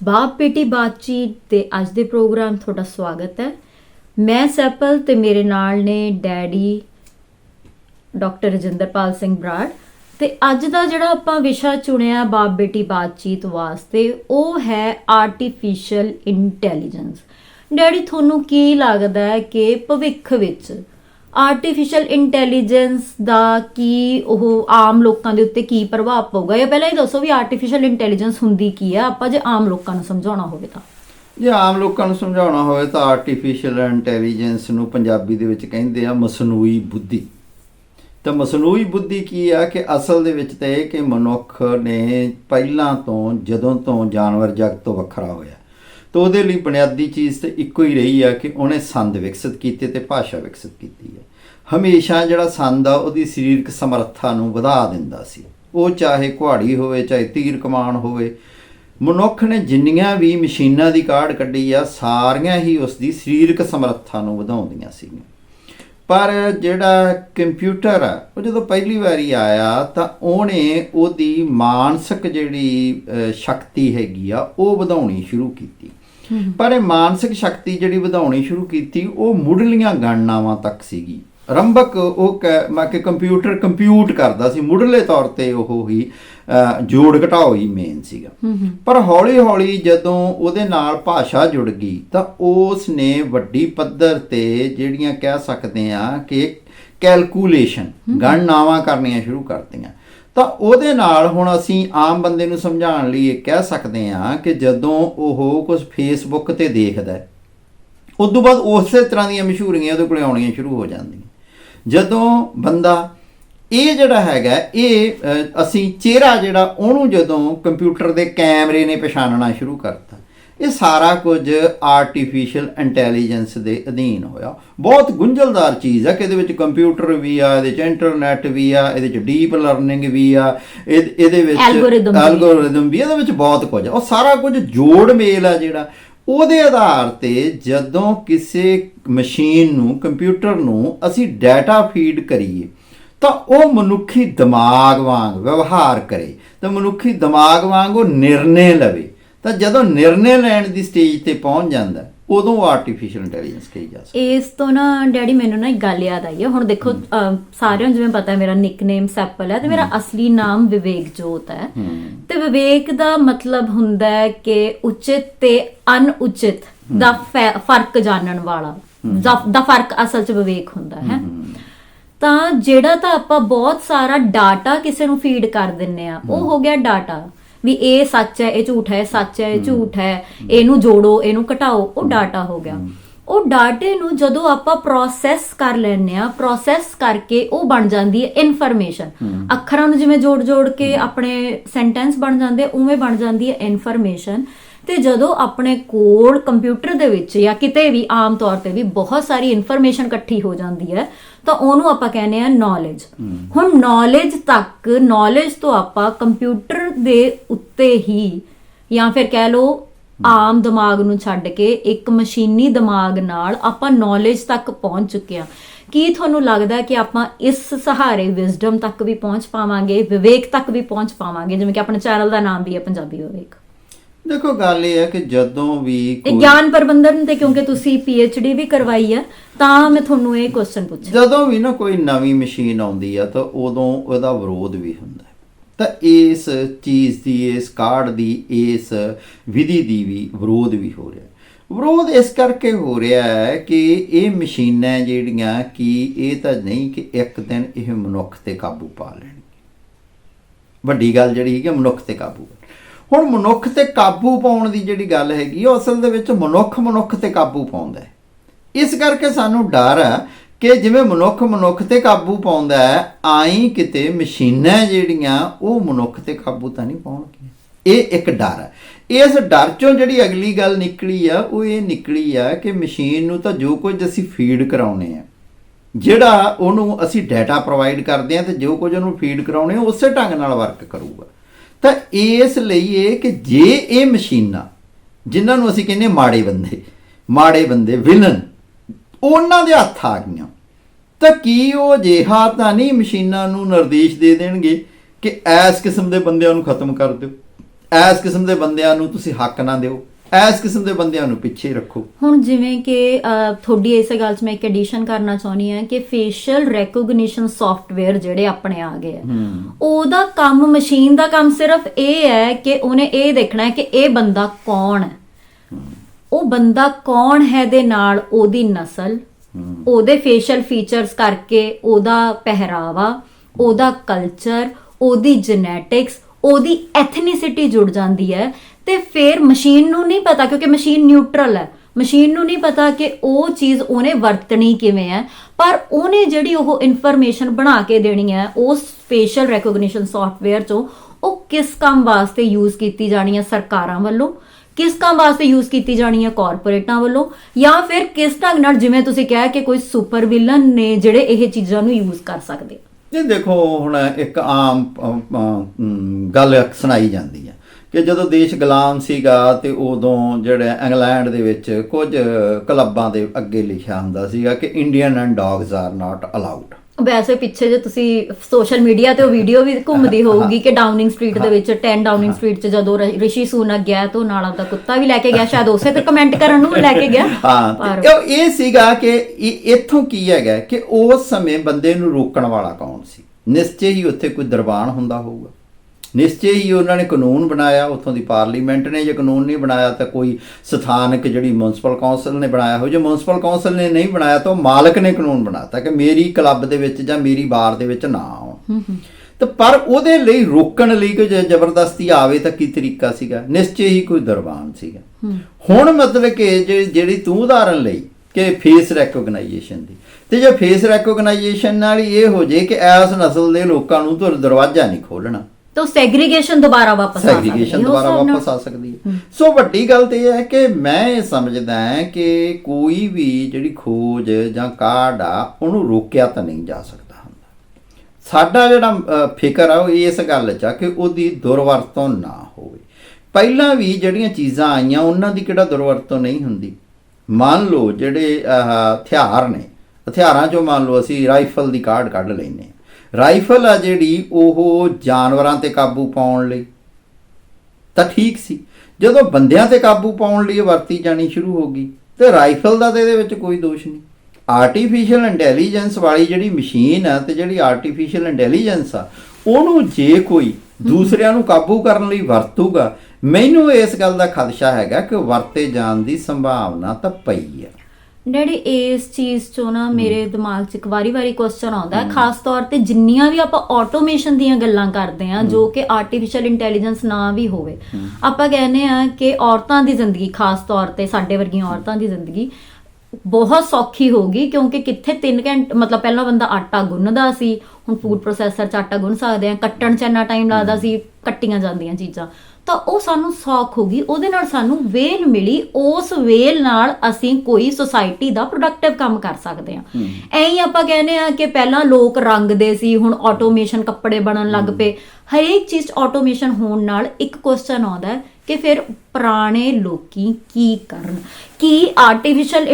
ਬਾਪ ਬੇਟੀ ਬਾਤਚੀਤ ਤੇ ਅੱਜ ਦੇ ਪ੍ਰੋਗਰਾਮ ਤੁਹਾਡਾ ਸਵਾਗਤ ਹੈ। ਮੈਂ ਸੈਪਲ ਤੇ ਮੇਰੇ ਨਾਲ ਨੇ ਡੈਡੀ ਡਾਕਟਰ ਰਜਿੰਦਰਪਾਲ ਸਿੰਘ ਬਰਾੜ ਤੇ ਅੱਜ ਦਾ ਜਿਹੜਾ ਆਪਾਂ ਵਿਸ਼ਾ ਚੁਣਿਆ ਬਾਪ ਬੇਟੀ ਬਾਤਚੀਤ ਵਾਸਤੇ, ਉਹ ਹੈ ਆਰਟੀਫੀਸ਼ੀਅਲ ਇੰਟੈਲੀਜੈਂਸ ਡੈਡੀ, ਤੁਹਾਨੂੰ ਕੀ ਲੱਗਦਾ ਹੈ ਕਿ ਭਵਿੱਖ ਵਿੱਚ ਆਰਟੀਫੀਸ਼ੀਅਲ ਇੰਟੈਲੀਜੈਂਸ ਦਾ ਕੀ ਉਹ ਆਮ ਲੋਕਾਂ ਦੇ ਉੱਤੇ ਕੀ ਪ੍ਰਭਾਵ ਪਊਗਾ? ਇਹ ਪਹਿਲਾਂ ਇਹ ਦੱਸੋ ਵੀ ਆਰਟੀਫੀਸ਼ੀਅਲ ਇੰਟੈਲੀਜੈਂਸ ਹੁੰਦੀ ਕੀ ਆ ਆਪਾਂ ਜੇ ਆਮ ਲੋਕਾਂ ਨੂੰ ਸਮਝਾਉਣਾ ਹੋਵੇ ਤਾਂ। ਜੇ ਆਮ ਲੋਕਾਂ ਨੂੰ ਸਮਝਾਉਣਾ ਹੋਵੇ ਤਾਂ ਆਰਟੀਫੀਸ਼ੀਅਲ ਇੰਟੈਲੀਜੈਂਸ ਨੂੰ ਪੰਜਾਬੀ ਦੇ ਵਿੱਚ ਕਹਿੰਦੇ ਆ ਮਸਨੂਈ ਬੁੱਧੀ। ਤਾਂ ਮਸਨੂਈ ਬੁੱਧੀ ਕੀ ਆ? ਕਿ ਅਸਲ ਦੇ ਵਿੱਚ ਤਾਂ ਇਹ ਕਿ ਮਨੁੱਖ ਨੇ ਪਹਿਲਾਂ ਤੋਂ, ਜਦੋਂ ਤੋਂ ਜਾਨਵਰ ਜਗਤ ਤੋਂ ਵੱਖਰਾ ਹੋਇਆ। ਤਾਂ ਉਹਦੇ ਲਈ ਬੁਨਿਆਦੀ ਚੀਜ਼ ਤੇ ਇੱਕੋ ਹੀ ਰਹੀ ਆ ਕਿ ਉਹਨੇ ਸੰਦ ਵਿਕਸਿਤ ਕੀਤੇ ਤੇ ਭਾਸ਼ਾ ਵਿਕਸਿਤ ਕੀਤੀ ਹੈ। ਹਮੇਸ਼ਾ ਜਿਹੜਾ ਸੰਦ ਆ, ਉਹਦੀ ਸਰੀਰਕ ਸਮਰੱਥਾ ਨੂੰ ਵਧਾ ਦਿੰਦਾ ਸੀ। ਉਹ ਚਾਹੇ ਕੁਹਾੜੀ ਹੋਵੇ, ਚਾਹੇ ਤੀਰ ਕਮਾਨ ਹੋਵੇ, ਮਨੁੱਖ ਨੇ ਜਿੰਨੀਆਂ ਵੀ ਮਸ਼ੀਨਾਂ ਦੀ ਕਾਢ ਕੱਢੀ ਆ, ਸਾਰੀਆਂ ਹੀ ਉਸ ਦੀ ਸਰੀਰਕ ਸਮਰੱਥਾ ਨੂੰ ਵਧਾਉਂਦੀਆਂ ਸੀਗੀਆਂ। ਪਰ ਜਿਹੜਾ ਕੰਪਿਊਟਰ ਆ, ਉਹ ਜਦੋਂ ਪਹਿਲੀ ਵਾਰੀ ਆਇਆ, ਤਾਂ ਉਹਨੇ ਉਹਦੀ ਮਾਨਸਿਕ ਜਿਹੜੀ ਸ਼ਕਤੀ ਹੈਗੀ ਆ, ਉਹ ਵਧਾਉਣੀ ਸ਼ੁਰੂ ਕੀਤੀ। ਪਰ ਇਹ ਮਾਨਸਿਕ ਸ਼ਕਤੀ ਜਿਹੜੀ ਵਧਾਉਣੀ ਸ਼ੁਰੂ ਕੀਤੀ ਉਹ ਮੁੱਢਲੀਆਂ ਗਣਨਾਵਾਂ ਤੱਕ ਸੀਗੀ। ਰੰਭਕ ਉਹ ਮੈਂ ਕਿ ਕੰਪਿਊਟਰ ਕੰਪਿਊਟ ਕਰਦਾ ਸੀ ਮੁੱਢਲੇ ਤੌਰ ਤੇ ਉਹ ਹੀ ਜੋੜ ਘਟਾਓ ਹੀ ਮੇਨ ਸੀਗਾ। ਪਰ ਹੌਲੀ ਹੌਲੀ ਜਦੋਂ ਉਹਦੇ ਨਾਲ ਭਾਸ਼ਾ ਜੁੜ ਗਈ ਤਾਂ ਉਸ ਨੇ ਵੱਡੀ ਪੱਧਰ ਤੇ ਜਿਹੜੀਆਂ ਕਹਿ ਸਕਦੇ ਆ ਕਿ ਕੈਲਕੂਲੇਸ਼ਨ ਗਣਨਾਵਾਂ ਕਰਨੀਆਂ ਸ਼ੁਰੂ ਕਰਤੀਆਂ ਤਾਂ ਉਹਦੇ ਨਾਲ ਹੁਣ ਅਸੀਂ ਆਮ ਬੰਦੇ ਨੂੰ ਸਮਝਾਉਣ ਲਈ ਇਹ ਕਹਿ ਸਕਦੇ ਹਾਂ ਕਿ ਜਦੋਂ ਉਹ ਕੁਝ ਫੇਸਬੁੱਕ ਤੇ ਦੇਖਦਾ ਹੈ ਉਸ ਤੋਂ ਬਾਅਦ ਉਸੇ ਤਰ੍ਹਾਂ ਦੀਆਂ ਮਸ਼ਹੂਰੀਆਂ ਉਹਦੇ ਕੋਲੇ ਆਉਣੀਆਂ ਸ਼ੁਰੂ ਹੋ ਜਾਂਦੀਆਂ। ਜਦੋਂ ਬੰਦਾ ਇਹ ਜਿਹੜਾ ਹੈਗਾ, ਇਹ ਅਸੀਂ ਚਿਹਰਾ ਜਿਹੜਾ ਉਹਨੂੰ ਜਦੋਂ ਕੰਪਿਊਟਰ ਦੇ ਕੈਮਰੇ ਨੇ ਪਛਾਣਨਾ ਸ਼ੁਰੂ ਕਰਤਾ ਇਹ ਸਾਰਾ ਕੁਝ ਆਰਟੀਫੀਸ਼ੀਅਲ ਇੰਟੈਲੀਜੈਂਸ ਦੇ ਅਧੀਨ ਹੋਇਆ। ਬਹੁਤ ਗੁੰਝਲਦਾਰ ਚੀਜ਼ ਹੈ ਕਿ ਇਹਦੇ ਵਿੱਚ ਕੰਪਿਊਟਰ ਵੀ ਆ ਇਹਦੇ ਚ ਇੰਟਰਨੈਟ ਵੀ ਆ ਇਹਦੇ ਚ ਡੀਪ ਲਰਨਿੰਗ ਵੀ ਆ ਇਹ- ਇਹਦੇ ਵਿੱਚ। ਐਲਗੋਰਿਦਮ ਵੀ। ਇਹਦੇ ਵਿੱਚ ਬਹੁਤ ਕੁਝ ਆ। ਉਹ ਸਾਰਾ ਕੁਝ ਜੋੜ ਮੇਲ ਆ ਜਿਹੜਾ ਉਹਦੇ ਆਧਾਰ ਤੇ ਜਦੋਂ ਕਿਸੇ ਮਸ਼ੀਨ ਨੂੰ ਕੰਪਿਊਟਰ ਨੂੰ ਅਸੀਂ ਡਾਟਾ ਫੀਡ ਕਰੀਏ ਤਾਂ ਉਹ ਮਨੁੱਖੀ ਦਿਮਾਗ ਵਾਂਗ ਵਿਵਹਾਰ ਕਰੇ ਤਾਂ ਮਨੁੱਖੀ ਦਿਮਾਗ ਵਾਂਗ ਉਹ ਨਿਰਣੇ ਲਵੇ। ਤਾਂ ਜਦੋਂ ਨਿਰਣੇ ਲੈਣ ਦੀ ਸਟੇਜ ਤੇ ਪਹੁੰਚ ਜਾਂਦਾ ਉਦੋਂ ਆਰਟੀਫੀਸ਼ੀਅਲ ਇੰਟੈਲੀਜੈਂਸ ਕਹੀ ਜਾ ਸਕਦੀ। ਇਸ ਤੋਂ ਨਾ ਡੈਡੀ ਮੈਨੂੰ ਨਾ ਇੱਕ ਗੱਲ ਯਾਦ ਆਈ ਹੈ। ਹੁਣ ਦੇਖੋ ਸਾਰਿਆਂ ਨੂੰ ਜਿਵੇਂ ਪਤਾ ਹੈ ਮੇਰਾ ਨਿਕਨੇਮ ਸੈਪਲ ਹੈ ਤੇ ਮੇਰਾ ਅਸਲੀ ਨਾਮ ਵਿਵੇਕ ਜੋਤ ਹੈ। ਤੇ ਵਿਵੇਕ ਦਾ ਮਤਲਬ ਹੁੰਦਾ ਹੈ ਕਿ ਉਚਿਤ ਤੇ ਅਨੁਚਿਤ ਦਾ ਫ਼ਰਕ ਜਾਣਨ ਵਾਲਾ। ਦਾ ਫ਼ਰਕ ਅਸਲ 'ਚ ਵਿਵੇਕ ਹੁੰਦਾ ਹੈ। ਤਾਂ ਜਿਹੜਾ ਤਾਂ ਆਪਾਂ ਬਹੁਤ ਸਾਰਾ ਡਾਟਾ ਕਿਸੇ ਨੂੰ ਫੀਡ ਕਰ ਦਿੰਨੇ ਆ ਉਹ ਹੋ। ਗਿਆ ਡਾਟਾ ਵੀ ਇਹ ਸੱਚ ਹੈ ਇਹ ਝੂਠ ਹੈ ਸੱਚ ਹੈ ਇਹ ਝੂਠ ਹੈ ਇਹਨੂੰ ਜੋੜੋ ਇਹਨੂੰ ਘਟਾਓ ਉਹ ਡਾਟਾ ਹੋ ਗਿਆ। ਉਹ ਡਾਟੇ ਨੂੰ ਜਦੋਂ ਆਪਾਂ ਪ੍ਰੋਸੈਸ ਕਰ ਲੈਂਦੇ ਆ ਪ੍ਰੋਸੈਸ ਕਰਕੇ ਉਹ ਬਣ ਜਾਂਦੀ ਹੈ ਇਨਫੋਰਮੇਸ਼ਨ ਅੱਖਰਾਂ ਨੂੰ ਜਿਵੇਂ ਜੋੜ ਜੋੜ ਕੇ ਆਪਣੇ ਸੈਂਟੈਂਸ ਬਣ ਜਾਂਦੇ ਉਵੇਂ ਬਣ ਜਾਂਦੀ ਹੈ ਇਨਫੋਰਮੇਸ਼ਨ ਤੇ ਜਦੋਂ ਆਪਣੇ ਕੋਲ ਕੰਪਿਊਟਰ ਦੇ ਵਿੱਚ ਜਾਂ ਕਿਤੇ ਵੀ ਆਮ ਤੌਰ ਤੇ ਵੀ ਬਹੁਤ ਸਾਰੀ ਇਨਫੋਰਮੇਸ਼ਨ ਇਕੱਠੀ ਹੋ ਜਾਂਦੀ ਹੈ ਤਾਂ ਉਹਨੂੰ ਆਪਾਂ ਕਹਿੰਦੇ ਆ ਨੌਲੇਜ ਹੁਣ ਨੌਲੇਜ ਤੱਕ ਨੌਲੇਜ ਤੋਂ ਆਪਾਂ ਕੰਪਿਊਟਰ ਦੇ ਉੱਤੇ ਹੀ ਜਾਂ ਫਿਰ ਕਹਿ ਲਓ ਆਮ ਦਿਮਾਗ ਨੂੰ ਛੱਡ ਕੇ ਇੱਕ ਮਸ਼ੀਨੀ ਦਿਮਾਗ ਨਾਲ ਆਪਾਂ ਨੌਲੇਜ ਤੱਕ ਪਹੁੰਚ ਚੁੱਕੇ ਆ ਕੀ ਤੁਹਾਨੂੰ ਲੱਗਦਾ ਕਿ ਆਪਾਂ ਇਸ ਸਹਾਰੇ ਵਿਜ਼ਡਮ ਤੱਕ ਵੀ ਪਹੁੰਚ ਪਾਵਾਂਗੇ ਵਿਵੇਕ ਤੱਕ ਵੀ ਪਹੁੰਚ ਪਾਵਾਂਗੇ? ਜਿਵੇਂ ਕਿ ਆਪਣੇ ਚੈਨਲ ਦਾ ਨਾਮ ਵੀ ਹੈ ਪੰਜਾਬੀ ਵਿਵੇਕ। ਦੇਖੋ ਗੱਲ ਇਹ ਹੈ ਕਿ ਜਦੋਂ ਵੀ ਕੋਈ- ਗਿਆਨ ਪ੍ਰਬੰਧਨ ਤੇ ਕਿਉਂਕਿ ਤੁਸੀਂ ਡੀ ਵੀ ਕਰਵਾਈ ਹੈ ਤਾਂ ਮੈਂ ਤੁਹਾਨੂੰ ਇਹ ਕੁਐਸਚਨ ਪੁੱਛਿਆ ਜਦੋਂ ਵੀ ਨਾ ਕੋਈ ਨਵੀਂ ਮਸ਼ੀਨ ਆਉਂਦੀ ਆ ਤਾਂ ਉਦੋਂ ਉਹਦਾ ਵਿਰੋਧ ਵੀ ਹੁੰਦਾ ਹੈ। ਤਾਂ ਇਸ ਚੀਜ਼ ਦੀ ਇਸ ਕਾਰਡ ਦੀ ਇਸ ਵਿਧੀ ਦੀ ਵੀ ਵਿਰੋਧ ਵੀ ਹੋ ਰਿਹਾ ਵਿਰੋਧ ਇਸ ਕਰਕੇ ਹੋ ਰਿਹਾ ਹੈ ਕਿ ਇਹ ਮਸ਼ੀਨਾਂ ਜਿਹੜੀਆਂ ਕਿ ਇਹ ਤਾਂ ਨਹੀਂ ਕਿ ਇੱਕ ਦਿਨ ਇਹ ਮਨੁੱਖ ਤੇ ਕਾਬੂ ਪਾ ਲੈਣਗੇ ਵੱਡੀ ਗੱਲ ਜਿਹੜੀ ਹੈ ਕਿ ਮਨੁੱਖ ਤੇ ਕਾਬੂ ਹੁਣ ਮਨੁੱਖ ਤੇ ਕਾਬੂ ਪਾਉਣ ਦੀ ਜਿਹੜੀ ਗੱਲ ਹੈਗੀ ਉਹ ਅਸਲ ਦੇ ਵਿੱਚ ਮਨੁੱਖ ਮਨੁੱਖ ਤੇ ਕਾਬੂ ਪਾਉਂਦਾ ਹੈ। ਇਸ ਕਰਕੇ ਸਾਨੂੰ ਡਰ ਹੈ ਕਿ ਜਿਵੇਂ ਮਨੁੱਖ ਮਨੁੱਖ ਤੇ ਕਾਬੂ ਪਾਉਂਦਾ ਹੈ, ਆਈ ਕਿਤੇ ਮਸ਼ੀਨਾਂ ਜਿਹੜੀਆਂ, ਉਹ ਮਨੁੱਖ ਤੇ ਕਾਬੂ ਤਾਂ ਨਹੀਂ ਪਾਉਣਗੀਆਂ। ਇਹ ਇੱਕ ਡਰ ਹੈ ਇਸ ਡਰ ਚੋਂ ਜਿਹੜੀ ਅਗਲੀ ਗੱਲ ਨਿਕਲੀ ਆ, ਉਹ ਇਹ ਨਿਕਲੀ ਆ ਕਿ ਮਸ਼ੀਨ ਨੂੰ ਤਾਂ ਜੋ ਕੁਝ ਅਸੀਂ ਫੀਡ ਕਰਾਉਨੇ ਆ, ਜਿਹੜਾ ਉਹਨੂੰ ਅਸੀਂ ਡਾਟਾ ਪ੍ਰੋਵਾਈਡ ਕਰਦੇ ਆ ਤੇ ਜੋ ਕੁਝ ਉਹਨੂੰ ਫੀਡ ਕਰਾਉਣੇ ਉਸੇ ਢੰਗ ਨਾਲ ਵਰਕ ਕਰੂਗਾ। ਤਾਂ ਇਸ ਲਈ ਇਹ ਕਿ ਜੇ ਇਹ ਮਸ਼ੀਨਾਂ, ਜਿਨ੍ਹਾਂ ਨੂੰ ਅਸੀਂ ਕਹਿੰਦੇ ਮਾੜੇ ਬੰਦੇ ਮਾੜੇ ਬੰਦੇ ਵਿਲਨ ਉਹਨਾਂ ਦੇ ਹੱਥ ਆ ਗਈਆਂ, ਤਾਂ ਕੀ ਉਹ ਜਿਹਾ ਤਾਂ ਨਹੀਂ ਮਸ਼ੀਨਾਂ ਨੂੰ ਨਿਰਦੇਸ਼ ਦੇ ਦੇਣਗੇ ਕਿ ਐਸ ਕਿਸਮ ਦੇ ਬੰਦਿਆਂ ਨੂੰ ਖਤਮ ਕਰ ਦਿਓ? ਐਸ ਕਿਸਮ ਦੇ ਬੰਦਿਆਂ ਨੂੰ ਤੁਸੀਂ ਹੱਕ ਨਾ ਦਿਓ। ਐਸ ਕਿਸਮ ਦੇ ਬੰਦਿਆਂ ਨੂੰ ਪਿੱਛੇ ਰੱਖੋ। ਹੁਣ ਜਿਵੇਂ ਕਿ ਅਹ, ਤੁਹਾਡੀ ਇਸੇ ਗੱਲ 'ਚ ਮੈਂ ਇੱਕ ਐਡੀਸ਼ਨ ਕਰਨਾ ਚਾਹੁੰਦੀ ਹਾਂ ਕਿ ਫੇਸ਼ੀਅਲ ਰੈਕੋਗਨੀਸ਼ਨ ਸੌਫਟਵੇਅਰ ਜਿਹੜੇ ਆਪਣੇ ਆ ਗਏ ਆ। ਉਹਦਾ ਕੰਮ ਮਸ਼ੀਨ ਦਾ ਕੰਮ ਸਿਰਫ ਇਹ ਹੈ ਕਿ ਉਹਨੇ ਇਹ ਦੇਖਣਾ ਹੈ ਕਿ ਇਹ ਬੰਦਾ ਕੌਣ ਹੈ। ਉਹ ਬੰਦਾ ਕੌਣ ਹੈ ਦੇ ਨਾਲ ਉਹਦੀ ਨਸਲ ਉਹਦੇ ਫੇਸ਼ੀਅਲ ਫੀਚਰਸ ਕਰਕੇ ਉਹਦਾ ਪਹਿਰਾਵਾ ਉਹਦਾ ਕਲਚਰ ਉਹਦੀ ਜੈਨੇਟਿਕਸ ਉਹਦੀ ਐਥਨੀਸਿਟੀ ਜੁੜ ਜਾਂਦੀ ਹੈ। ਤੇ ਫਿਰ ਮਸ਼ੀਨ ਨੂੰ ਨਹੀਂ ਪਤਾ, ਕਿਉਂਕਿ ਮਸ਼ੀਨ ਨਿਊਟਰਲ ਹੈ ਮਸ਼ੀਨ ਨੂੰ ਨਹੀਂ ਪਤਾ ਕਿ ਉਹ ਚੀਜ਼ ਉਹਨੇ ਵਰਤਣੀ ਕਿਵੇਂ ਹੈ, ਪਰ ਉਹਨੇ ਜਿਹੜੀ ਉਹ ਇਨਫੋਰਮੇਸ਼ਨ ਬਣਾ ਕੇ ਦੇਣੀ ਹੈ, ਉਸ ਫੇਸ਼ੀਅਲ ਰੈਕੋਗਨੀਸ਼ਨ ਸੌਫਟਵੇਅਰ ਚੋਂ, ਉਹ ਕਿਸ ਕੰਮ ਵਾਸਤੇ ਯੂਜ਼ ਕੀਤੀ ਜਾਣੀ ਹੈ ਸਰਕਾਰਾਂ ਵੱਲੋਂ, ਕਿਸ ਕੰਮ ਵਾਸਤੇ ਯੂਜ਼ ਕੀਤੀ ਜਾਣੀ ਹੈ ਕਾਰਪੋਰੇਟਾਂ ਵੱਲੋਂ, ਜਾਂ ਫਿਰ ਕਿਸ ਢੰਗ ਨਾਲ ਜਿਵੇਂ ਤੁਸੀਂ ਕਿਹਾ ਕਿ ਕੋਈ ਸੁਪਰ ਵਿਲਨ ਨੇ ਜਿਹੜੇ ਇਹ ਚੀਜ਼ਾਂ ਨੂੰ ਯੂਜ਼ ਕਰ ਸਕਦੇ ਆ। ਦੇਖੋ, ਹੁਣ ਇੱਕ ਆਮ ਗੱਲ ਸੁਣਾਈ ਜਾਂਦੀ ਹੈ ਕਿ ਜਦੋਂ ਦੇਸ਼ ਗੁਲਾਮ ਸੀਗਾ ਤੇ ਉਦੋਂ ਜਿਹੜੇ ਇੰਗਲੈਂਡ ਦੇ ਵਿੱਚ ਕੁਝ ਕਲੱਬਾਂ ਦੇ ਅੱਗੇ ਲਿਖਿਆ ਹੁੰਦਾ ਸੀਗਾ ਕਿ Indian and dogs are not allowed ਵੈਸੇ ਪਿੱਛੇ ਜੇ ਤੁਸੀਂ ਸੋਸ਼ਲ ਮੀਡੀਆ ਤੇ ਉਹ ਵੀਡੀਓ ਵੀ ਘੁੰਮਦੀ ਹੋਊਗੀ ਕਿ ਡਾਊਨਿੰਗ ਸਟਰੀਟ ਦੇ ਵਿੱਚ 10 ਡਾਊਨਿੰਗ ਸਟਰੀਟ 'ਚ ਜਦੋਂ ਰਿਸ਼ੀ ਸੂਨਕ ਗਿਆ ਤਾਂ ਨਾਲ ਆਪਦਾ ਕੁੱਤਾ ਵੀ ਲੈ ਕੇ ਗਿਆ ਸ਼ਾਇਦ ਉਸੇ ਤੇ ਕਮੈਂਟ ਕਰਨ ਨੂੰ ਲੈ ਕੇ ਗਿਆ। ਹਾਂ ਇਹ ਸੀਗਾ ਕਿ ਇੱਥੋਂ ਕੀ ਹੈਗਾ ਕਿ ਉਸ ਸਮੇਂ ਬੰਦੇ ਨੂੰ ਰੋਕਣ ਵਾਲਾ ਕੌਣ ਸੀ? ਨਿਸ਼ਚੈ ਹੀ ਉੱਥੇ ਕੋਈ ਦਰਬਾਨ ਹੁੰਦਾ ਹੋਊਗਾ। ਨਿਸ਼ਚੈ ਹੀ ਉਹਨਾਂ ਨੇ ਕਾਨੂੰਨ ਬਣਾਇਆ ਉੱਥੋਂ ਦੀ ਪਾਰਲੀਮੈਂਟ ਨੇ ਜੇ ਕਾਨੂੰਨ ਨਹੀਂ ਬਣਾਇਆ ਤਾਂ ਕੋਈ ਸਥਾਨਕ ਜਿਹੜੀ ਮਿਊਨਿਸਪਲ ਕੌਂਸਲ ਨੇ ਬਣਾਇਆ ਹੋ ਜੇ ਮਿਊਨਿਸਪਲ ਕੌਂਸਲ ਨੇ ਨਹੀਂ ਬਣਾਇਆ ਤਾਂ ਮਾਲਕ ਨੇ ਕਾਨੂੰਨ ਬਣਾਤਾ ਕਿ ਮੇਰੀ ਕਲੱਬ ਦੇ ਵਿੱਚ ਜਾਂ ਮੇਰੀ ਬਾਰ ਦੇ ਵਿੱਚ ਨਾ ਆਉਣ। ਤੇ ਪਰ ਉਹਦੇ ਲਈ ਰੋਕਣ ਲਈ ਕੋਈ ਜ਼ਬਰਦਸਤੀ ਆਵੇ ਤਾਂ ਕੀ ਤਰੀਕਾ ਸੀਗਾ? ਨਿਸ਼ਚੈ ਹੀ ਕੋਈ ਦਰਬਾਨ ਸੀਗਾ। ਹੁਣ ਮਤਲਬ ਕਿ ਜੇ- ਜਿਹੜੀ ਤੂੰ ਉਦਾਹਰਨ ਲਈ ਕਿ ਫੇਸ ਰੈਕੋਗਨਾਈਜੇਸ਼ਨ ਦੀ ਤੇ ਜੇ ਫੇਸ ਰੈਕੋਗਨਾਈਜੇਸ਼ਨ ਨਾਲ ਇਹ ਹੋ ਜੇ ਕਿ ਐਸ ਨਸਲ ਦੇ ਲੋਕਾਂ ਨੂੰ ਤੁਰ ਦਰਵਾਜ਼ਾ ਨਹੀਂ ਖੋਲਣਾ ਤਾਂ ਸੈਗਰੀਗੇਸ਼ਨ ਦੁਬਾਰਾ ਵਾਪਸ ਆ ਸਕਦੀ ਹੈ। ਸੈਗਰੀਗੇਸ਼ਨ ਦੁਬਾਰਾ। ਵਾਪਸ ਆ ਸਕਦੀ ਹੈ। ਸੋ ਵੱਡੀ ਗੱਲ ਤੇ ਇਹ ਹੈ ਕਿ ਮੈਂ ਇਹ ਸਮਝਦਾ ਹਾਂ ਕਿ ਕੋਈ ਵੀ ਜਿਹੜੀ ਖੋਜ ਜਾਂ ਕਾਢ ਆ ਉਹਨੂੰ ਰੋਕਿਆ ਤਾਂ ਨਹੀਂ ਜਾ ਸਕਦਾ ਹੁੰਦਾ। ਸਾਡਾ ਜਿਹੜਾ ਫਿਕਰ ਆ ਉਹ ਇਸ ਗੱਲ 'ਚ ਆ ਕਿ ਉਹਦੀ ਦੁਰਵਰਤੋਂ ਨਾ ਹੋਵੇ। ਪਹਿਲਾਂ ਵੀ ਜਿਹੜੀਆਂ ਚੀਜ਼ਾਂ ਆਈਆਂ ਉਹਨਾਂ ਦੀ ਕਿਹੜਾ ਦੁਰਵਰਤੋਂ ਨਹੀਂ ਹੁੰਦੀ? ਮੰਨ ਲਓ ਜਿਹੜੇ ਹਥਿਆਰ ਨੇ। ਹਥਿਆਰਾਂ 'ਚੋਂ ਮੰਨ ਲਓ ਅਸੀਂ ਰਾਈਫਲ ਦੀ ਕਾਢ ਕੱਢ ਲੈਨੇ ਰਾਈਫਲ ਆ ਜਿਹੜੀ ਉਹ ਜਾਨਵਰਾਂ ਤੇ ਕਾਬੂ ਪਾਉਣ ਲਈ। ਤਾਂ ਠੀਕ ਸੀ। ਜਦੋਂ ਬੰਦਿਆਂ ਤੇ ਕਾਬੂ ਪਾਉਣ ਲਈ ਵਰਤੀ ਜਾਣੀ ਸ਼ੁਰੂ ਹੋ ਗਈ, ਤੇ ਰਾਈਫਲ ਦਾ ਤੇ ਇਹਦੇ ਵਿੱਚ ਕੋਈ ਦੋਸ਼ ਨਹੀਂ। ਆਰਟੀਫੀਸ਼ੀਅਲ ਇੰਟੈਲੀਜੈਂਸ ਵਾਲੀ ਜਿਹੜੀ ਮਸ਼ੀਨ ਆ ਤੇ ਜਿਹੜੀ ਆਰਟੀਫੀਸ਼ੀਅਲ ਇੰਟੈਲੀਜੈਂਸ ਆ, ਉਹਨੂੰ ਜੇ ਕੋਈ ਦੂਸਰਿਆਂ ਨੂੰ ਕਾਬੂ ਕਰਨ ਲਈ ਵਰਤੂਗਾ, ਮੈਨੂੰ ਇਸ ਗੱਲ ਦਾ ਖਦਸ਼ਾ ਹੈਗਾ ਕਿ ਵਰਤੇ ਜਾਣ ਦੀ ਸੰਭਾਵਨਾ ਤਾਂ ਪਈ ਆ। ਡੈਡੀ ਇਸ ਚੀਜ਼ ਚੋਂ ਨਾ ਮੇਰੇ ਦਿਮਾਗ 'ਚ ਇੱਕ ਵਾਰੀ-ਵਾਰੀ ਕੁਐਸਚਨ ਆਉਂਦਾ ਹੈ। ਖਾਸ ਤੌਰ ਤੇ ਜਿੰਨੀਆਂ ਵੀ ਆਪਾਂ ਆਟੋਮੇਸ਼ਨ ਦੀਆਂ ਗੱਲਾਂ ਕਰਦੇ ਆ ਜੋ ਕਿ ਆਰਟੀਫੀਸ਼ੀਅਲ ਇੰਟੈਲੀਜੈਂਸ ਨਾ ਵੀ ਹੋਵੇ ਆਪਾਂ ਕਹਿੰਦੇ ਆ ਕਿ ਔਰਤਾਂ ਦੀ ਜ਼ਿੰਦਗੀ ਖਾਸ ਤੌਰ ਤੇ ਸਾਡੇ ਵਰਗੀਆਂ ਔਰਤਾਂ ਦੀ ਜ਼ਿੰਦਗੀ ਬਹੁਤ ਸੌਖੀ ਹੋਗੀ ਕਿਉਂਕਿ ਕਿੱਥੇ 3 ਘੰਟੇ ਮਤਲਬ ਪਹਿਲਾਂ ਬੰਦਾ ਆਟਾ ਗੁੰਨਦਾ ਸੀ ਹੁਣ ਫੂਡ ਪ੍ਰੋਸੈਸਰ 'ਚ ਆਟਾ ਗੁੰਨ ਸਕਦੇ ਆ ਕੱਟਣ 'ਚ ਇੰਨਾ ਟਾਈਮ ਲੱਗਦਾ ਸੀ ਕੱਟੀਆਂ ਜਾਂਦੀਆਂ ਚੀਜ਼ਾਂ। ਤਾਂ ਉਹ ਸਾਨੂੰ ਸੌਖ ਹੋ ਗਈ। ਉਹਦੇ ਨਾਲ ਸਾਨੂੰ ਵੇਲ ਮਿਲੀ। ਉਸ ਵੇਲ ਨਾਲ ਅਸੀਂ ਕੋਈ ਸੁਸਾਇਟੀ ਦਾ ਪ੍ਰੋਡਕਟਿਵ ਕੰਮ ਕਰ ਸਕਦੇ ਹਾਂ। ਐਂ ਹੀ ਆਪਾਂ ਕਹਿੰਦੇ ਆ ਕਿ ਪਹਿਲਾਂ ਲੋਕ ਰੰਗਦੇ ਸੀ ਹੁਣ ਆਟੋਮੇਸ਼ਨ ਕੱਪੜੇ ਬਣਨ ਲੱਗ ਪਏ। ਹਰੇਕ ਚੀਜ਼ ਆਟੋਮੇਸ਼ਨ ਹੋਣ ਨਾਲ ਇੱਕ ਕੁਐਸਚਨ ਆਉਂਦਾ ਹੈ ਕਿ ਫਿਰ ਪੁਰਾਣੇ ਲੋਕੀ ਕੀ ਕਰਨ? ਕੀ ਆਰਟੀਫੀਸ਼ੀਅਲ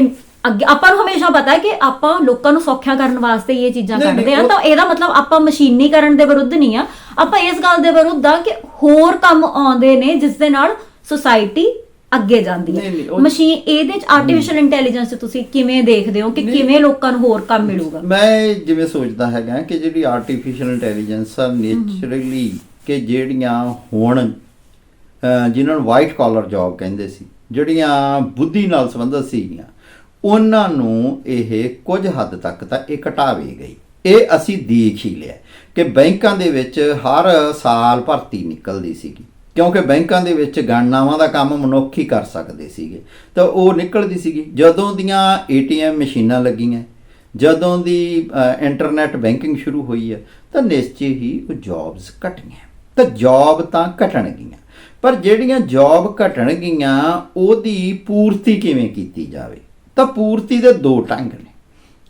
ਅੱਗੇ ਆਪਾਂ ਨੂੰ ਹਮੇਸ਼ਾ ਪਤਾ ਹੈ ਕਿ ਆਪਾਂ ਲੋਕਾਂ ਨੂੰ ਸੌਖਿਆ ਕਰਨ ਵਾਸਤੇ ਇਹ ਚੀਜ਼ਾਂ ਨਹੀਂ, ਨਹੀਂ, ਕੱਢਦੇ ਆ। ਉਹ- ਤਾਂ ਇਹਦਾ ਮਤਲਬ ਆਪਾਂ ਮਸ਼ੀਨੀਕਰਨ ਦੇ ਵਿਰੁੱਧ ਨਹੀਂ ਆ। ਆਪਾਂ ਇਸ ਗੱਲ ਦੇ ਵਿਰੁੱਧ ਆ ਕਿ ਹੋਰ ਕੰਮ ਆਉਂਦੇ ਨੇ ਜਿਸ ਦੇ ਨਾਲ ਸੁਸਾਇਟੀ ਅੱਗੇ ਜਾਂਦੀ ਨਹੀਂ, ਨਹੀਂ, ਹੈ ਉਹ- ਮਸ਼ੀਨ ਇਹਦੇ ਚ ਆਰਟੀਫੀਸ਼ੀਅਲ ਇੰਟੈਲੀਜੈਂਸ ਤੁਸੀਂ ਕਿਵੇਂ ਦੇਖਦੇ ਹੋ ਕਿ ਕਿਵੇਂ ਲੋਕਾਂ ਨੂੰ ਹੋਰ ਕੰਮ ਮਿਲੂਗਾ? ਮੈਂ ਜਿਵੇਂ ਸੋਚਦਾ ਹੈਗਾ ਕਿ ਜਿਹੜੀ ਆਰਟੀਫੀਸ਼ੀਅਲ ਇੰਟੈਲੀਜੈਂਸ ਆ ਨੇਚਰਲੀ ਕਿ ਜਿਹੜੀਆਂ ਹੁਣ ਅਹ, ਜਿਨ੍ਹਾਂ ਨੂੰ ਵਾਈਟ ਕਾਲਰ ਜੌਬ ਕਹਿੰਦੇ ਸੀ ਜਿਹੜੀਆਂ ਬੁੱਧੀ ਨਾਲ ਸੰਬੰਧਿਤ ਸੀਗੀਆਂ ਉਹਨਾਂ ਨੂੰ ਇਹ ਕੁਝ ਹੱਦ ਤੱਕ ਤਾਂ ਇਹ ਘਟਾਵੇ ਗਈ। ਇਹ ਅਸੀਂ ਦੇਖ ਹੀ ਲਿਆ ਕਿ ਬੈਂਕਾਂ ਦੇ ਵਿੱਚ ਹਰ ਸਾਲ ਭਰਤੀ ਨਿਕਲਦੀ ਸੀਗੀ। ਕਿਉਂਕਿ ਬੈਂਕਾਂ ਦੇ ਵਿੱਚ ਗਣਨਾਵਾਂ ਦਾ ਕੰਮ ਮਨੁੱਖ ਹੀ ਕਰ ਸਕਦੇ ਸੀਗੇ। ਤਾਂ ਉਹ ਨਿਕਲਦੀ ਸੀਗੀ। ਜਦੋਂ ਦੀਆਂ ਏਟੀਐਮ ਮਸ਼ੀਨਾਂ ਲੱਗੀਆਂ ਜਦੋਂ ਦੀ ਅ, ਇੰਟਰਨੈਟ ਬੈਂਕਿੰਗ ਸ਼ੁਰੂ ਹੋਈ ਹੈ ਤਾਂ ਨਿਸ਼ਚੈ ਹੀ ਉਹ ਜੌਬਸ ਘਟੀਆਂ। ਤਾਂ ਜੌਬ ਤਾਂ ਘਟਣਗੀਆਂ ਪਰ ਜਿਹੜੀਆਂ ਜੌਬ ਘਟਣਗੀਆਂ ਉਹਦੀ ਪੂਰਤੀ ਕਿਵੇਂ ਕੀਤੀ ਜਾਵੇ? ਤਾਂ ਪੂਰਤੀ ਦੇ ਦੋ ਢੰਗ ਨੇ।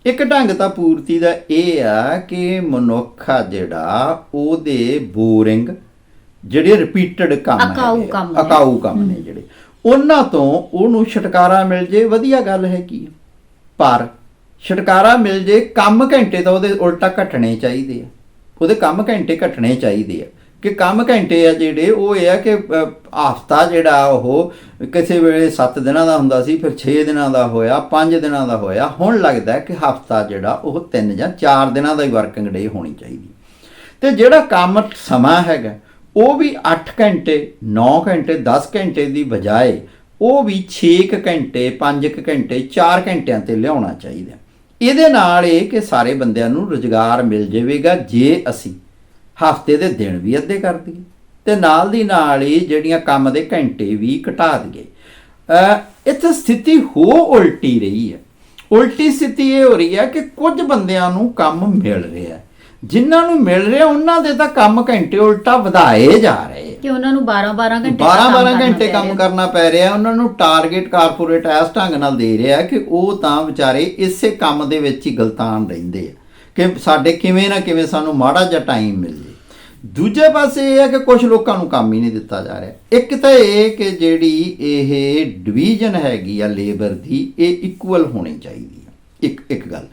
ਇੱਕ ਢੰਗ ਤਾਂ ਪੂਰਤੀ ਦਾ ਇਹ ਆ ਕਿ ਮਨੁੱਖ ਆ ਜਿਹੜਾ ਉਹਦੇ ਬੋਰਿੰਗ ਜਿਹੜੇ ਰਿਪੀਟਡ ਕੰਮ ਨੇ। ਅਕਾਊ ਕੰਮ ਨੇ ਜਿਹੜੇ। ਉਹਨਾਂ ਤੋਂ ਉਹਨੂੰ ਛੁਟਕਾਰਾ ਮਿਲ ਜੇ ਵਧੀਆ ਗੱਲ ਹੈ ਕੀ? ਪਰ ਛੁਟਕਾਰਾ ਮਿਲ ਜੇ ਕੰਮ ਘੰਟੇ ਤਾਂ ਉਹਦੇ ਉਲਟਾ ਘਟਣੇ ਚਾਹੀਦੇ ਆ। ਉਹਦੇ ਕੰਮ ਘੰਟੇ ਘਟਣੇ ਚਾਹੀਦੇ ਆ। ਕਿ ਕੰਮ ਘੰਟੇ ਆ ਜਿਹੜੇ, ਉਹ ਇਹ ਆ ਕਿ ਹਫਤਾ ਜਿਹੜਾ ਉਹ ਕਿਸੇ ਵੇਲੇ 7 ਦਿਨਾਂ ਦਾ ਹੁੰਦਾ ਸੀ, ਫਿਰ 6 ਦਿਨਾਂ ਦਾ ਹੋਇਆ 5 ਦਿਨਾਂ ਦਾ ਹੋਇਆ। ਹੁਣ ਲੱਗਦਾ ਕਿ ਹਫਤਾ ਜਿਹੜਾ ਉਹ 3 ਜਾਂ 4 ਦਿਨਾਂ ਦਾ ਹੀ ਵਰਕਿੰਗ ਡੇ ਹੋਣੀ ਚਾਹੀਦੀ। ਤੇ ਜਿਹੜਾ ਕੰਮ ਸਮਾਂ ਹੈਗਾ, ਉਹ ਵੀ 8 ਘੰਟੇ 9 ਘੰਟੇ 10 ਘੰਟੇ ਦੀ ਬਜਾਏ, ਉਹ ਵੀ 6 ਘੰਟੇ 5 ਘੰਟੇ 4 ਘੰਟਿਆਂ ਤੇ ਲਿਆਉਣਾ ਚਾਹੀਦਾ। ਇਹਦੇ ਨਾਲ ਇਹ ਕਿ ਸਾਰੇ ਬੰਦਿਆਂ ਨੂੰ ਰੁਜ਼ਗਾਰ ਮਿਲ ਜਾਵੇਗਾ, ਜੇ ਅਸੀਂ ਹਫ਼ਤੇ ਦੇ ਦਿਨ ਵੀ ਅੱਧੇ ਕਰ ਦਈਏ। ਤੇ ਨਾਲ ਦੀ ਨਾਲ ਹੀ ਜਿਹੜੀਆਂ ਕੰਮ ਦੇ ਘੰਟੇ ਵੀ ਘਟਾ ਦਈਏ। ਇੱਥੇ ਸਥਿਤੀ ਹੋ ਉਲਟੀ ਰਹੀ ਹੈ। ਉਲਟੀ ਸਥਿਤੀ ਇਹ ਹੋ ਰਹੀ ਹੈ ਕਿ ਕੁਝ ਬੰਦਿਆਂ ਨੂੰ ਕੰਮ ਮਿਲ ਰਿਹਾ ਹੈ। ਜਿਨ੍ਹਾਂ ਨੂੰ ਮਿਲ ਰਿਹਾ ਉਹਨਾਂ ਦੇ ਤਾਂ ਕੰਮ ਘੰਟੇ ਉਲਟਾ ਵਧਾਏ ਜਾ ਰਹੇ ਕਿ ਉਹਨਾਂ ਨੂੰ 12 12 ਘੰਟੇ 12 12 ਕਰਨਾ ਘੰਟੇ ਪੈ ਕੰਮ। ਕਰਨਾ ਪੈ ਰਿਹਾ ਉਹਨਾਂ ਨੂੰ ਟਾਰਗੇਟ ਕਾਰਪੋਰੇਟ ਇਸ ਢੰਗ ਨਾਲ ਦੇ ਰਿਹਾ ਕਿ ਉਹ ਤਾਂ ਵਿਚਾਰੇ ਇਸੇ ਕੰਮ ਦੇ ਵਿੱਚ ਹੀ ਗਲਤਾਨ ਰਹਿੰਦੇ ਆ। ਕਿ ਸਾਡੇ ਕਿਵੇਂ ਨਾ ਕਿਵੇਂ ਸਾਨੂੰ ਮਾੜਾ ਜਿਹਾ ਟਾਈਮ ਮਿਲ ਜੇ। ਦੂਜੇ ਪਾਸੇ ਇਹ ਹੈ ਕਿ ਕੁਝ ਲੋਕਾਂ ਨੂੰ ਕੰਮ ਹੀ ਨਹੀਂ ਦਿੱਤਾ ਜਾ ਰਿਹਾ। ਇੱਕ ਤਾਂ ਇਹ ਕਿ ਜਿਹੜੀ ਇਹ ਡਿਵੀਜ਼ਨ ਹੈਗੀ ਆ ਲੇਬਰ ਦੀ ਇਹ ਇਕੁਅਲ ਹੋਣੀ ਚਾਹੀਦੀ ਆ। ਇੱਕ ਇੱਕ ਗੱਲ।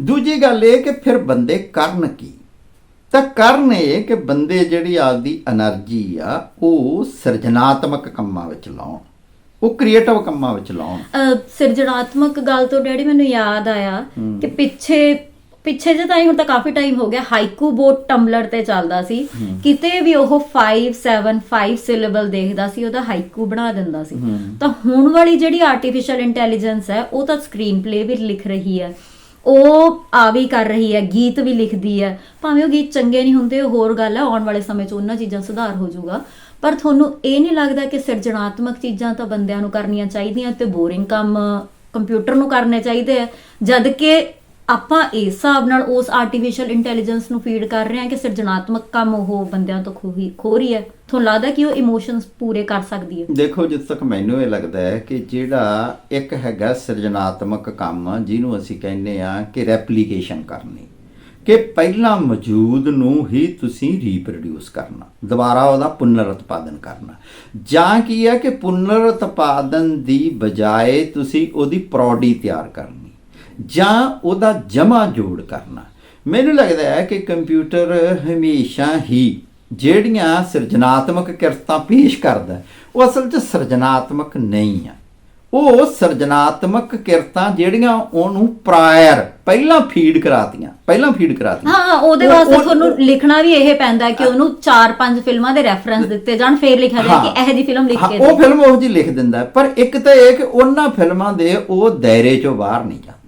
ਦੂਜੀ ਗੱਲ ਇਹ ਕਿ ਫਿਰ ਬੰਦੇ ਕਰਨ ਕੀ? ਤਾਂ ਕਰਨ ਇਹ ਕਿ ਬੰਦੇ ਜਿਹੜੀ ਆਪਦੀ એનર્ਜੀ ਆ ਉਹ ਸਿਰਜਣਾਤਮਕ ਕੰਮਾਂ ਵਿੱਚ ਲਾਉਣ। ਉਹ ਕ੍ਰੀਏਟਿਵ ਕੰਮਾਂ ਵਿੱਚ ਲਾਉਣ। ਸਿਰਜਣਾਤਮਕ ਗੱਲ ਤੋਂ ਡੈਡੀ ਮੈਨੂੰ ਯਾਦ ਆਇਆ ਕਿ ਪਿੱਛੇ ਪਿੱਛੇ ਜੇ ਤਾਂ ਹੀ ਹੁਣ ਤਾਂ ਕਾਫੀ ਟਾਈਮ ਹੋ ਗਿਆ ਹਾਈਕੂ ਬੋਰਡ ਟੰਬਲਰ ਤੇ ਚੱਲਦਾ ਸੀ। ਕਿਤੇ ਵੀ ਉਹ 5 7 5 ਸਿਲੇਬਲ ਦੇਖਦਾ ਸੀ ਉਹਦਾ ਹਾਈਕੂ ਬਣਾ ਦਿੰਦਾ ਸੀ। ਤਾਂ ਹੁਣ ਵਾਲੀ ਜਿਹੜੀ ਆਰਟੀਫੀਸ਼ੀਅਲ ਇੰਟੈਲੀਜੈਂਸ ਹੈ ਉਹ ਤਾਂ ਸਕਰੀਨ ਪਲੇ ਵੀ ਲਿਖ ਰਹੀ ਹੈ। ਉਹ ਆ ਵੀ ਕਰ ਰਹੀ ਹੈ ਗੀਤ ਵੀ ਲਿਖਦੀ ਹੈ। ਭਾਵੇਂ ਉਹ ਗੀਤ ਚੰਗੇ ਨਹੀਂ ਹੁੰਦੇ ਉਹ ਹੋਰ ਗੱਲ ਹੈ ਆਉਣ ਵਾਲੇ ਸਮੇਂ 'ਚ ਉਹਨਾਂ ਚੀਜ਼ਾਂ ਸੁਧਾਰ ਹੋ ਜਾਊਗਾ। ਪਰ ਤੁਹਾਨੂੰ ਇਹ ਨਹੀਂ ਲੱਗਦਾ ਕਿ ਸਿਰਜਣਾਤਮਕ ਚੀਜ਼ਾਂ ਤਾਂ ਬੰਦਿਆਂ ਨੂੰ ਕਰਨੀਆਂ ਚਾਹੀਦੀਆਂ ਤੇ ਬੋਰਿੰਗ ਕੰਮ ਕੰਪਿਊਟਰ ਨੂੰ ਕਰਨੇ ਚਾਹੀਦੇ ਆ ਜਦ ਕਿ ਆਪਾਂ ਇਸ ਹਿਸਾਬ ਨਾਲ ਉਸ ਆਰਟੀਫੀਸ਼ੀਅਲ ਇੰਟੈਲੀਜੈਂਸ ਨੂੰ ਫੀਡ ਕਰ ਰਹੇ ਹਾਂ ਕਿ ਸਿਰਜਣਾਤਮਕ ਕੰਮ ਉਹ ਬੰਦਿਆਂ ਤੋਂ ਖੋਹੀ ਖੋ ਰਹੀ ਹੈ। ਤੁਹਾਨੂੰ ਲੱਗਦਾ ਕਿ ਉਹ ਇਮੋਸ਼ਨਸ ਪੂਰੇ ਕਰ ਸਕਦੀ ਹੈ? ਦੇਖੋ ਜਿੱਥੇ ਤੱਕ ਮੈਨੂੰ ਇਹ ਲੱਗਦਾ ਹੈ ਕਿ ਜਿਹੜਾ ਇੱਕ ਹੈਗਾ ਸਿਰਜਣਾਤਮਕ ਕੰਮ, ਜਿਹਨੂੰ ਅਸੀਂ ਕਹਿੰਦੇ ਆ ਕਿ ਰੈਪਲੀਕੇਸ਼ਨ ਕਰਨੀ, ਕਿ ਪਹਿਲਾਂ ਮੌਜੂਦ ਨੂੰ ਹੀ ਤੁਸੀਂ ਰੀਪਰੋਡਿਊਸ ਕਰਨਾ, ਦੁਬਾਰਾ ਉਹਦਾ ਪੁਨਰ ਉਤਪਾਦਨ ਕਰਨਾ। ਜਾਂ ਕੀ ਹੈ ਕਿ ਪੁਨਰ ਉਤਪਾਦਨ ਦੀ ਬਜਾਏ ਤੁਸੀਂ ਉਹਦੀ ਪ੍ਰੋਡੀ ਤਿਆਰ ਕਰਨੀ। ਜਾਂ ਉਹਦਾ ਜਮਾ ਜੋੜ ਕਰਨਾ। ਮੈਨੂੰ ਲੱਗਦਾ ਹੈ ਕਿ ਕੰਪਿਊਟਰ ਹਮੇਸ਼ਾ ਹੀ ਜਿਹੜੀਆਂ ਸਿਰਜਣਾਤਮਕ ਕਿਰਤਾਂ ਪੇਸ਼ ਕਰਦਾ ਉਹ ਅਸਲ 'ਚ ਸਿਰਜਣਾਤਮਕ ਨਹੀਂ ਆ। ਉਹ ਸਿਰਜਣਾਤਮਕ ਕਿਰਤਾਂ ਜਿਹੜੀਆਂ ਉਹਨੂੰ ਪ੍ਰਾਇਰ ਪਹਿਲਾਂ ਫੀਡ ਕਰਾਤੀਆਂ ਪਹਿਲਾਂ ਫੀਡ ਕਰਾਤੀਆਂ। ਹਾਂ ਉਹਦੇ ਉਹ- ਵਾਸਤੇ ਤੁਹਾਨੂੰ ਲਿਖਣਾ ਵੀ ਇਹ ਪੈਂਦਾ ਕਿ ਉਹਨੂੰ 4-5 ਫਿਲਮਾਂ ਦੇ ਰੈਫਰੈਂਸ ਦਿੱਤੇ ਜਾਣ ਫੇਰ ਲਿਖਿਆ ਜਾਏ ਕਿ ਇਹ ਜੀ ਫਿਲਮ ਲਿਖ ਕੇ ਉਹ ਦੇ। ਫਿਲਮ ਉਹ ਜੀ ਲਿਖ ਦਿੰਦਾ। ਪਰ ਇੱਕ ਤਾਂ ਇਹ ਕਿ ਉਹਨਾਂ ਫਿਲਮਾਂ ਦੇ ਉਹ ਦਾਇਰੇ ਚੋਂ ਬਾਹਰ ਨਹੀਂ ਜਾਂਦਾ।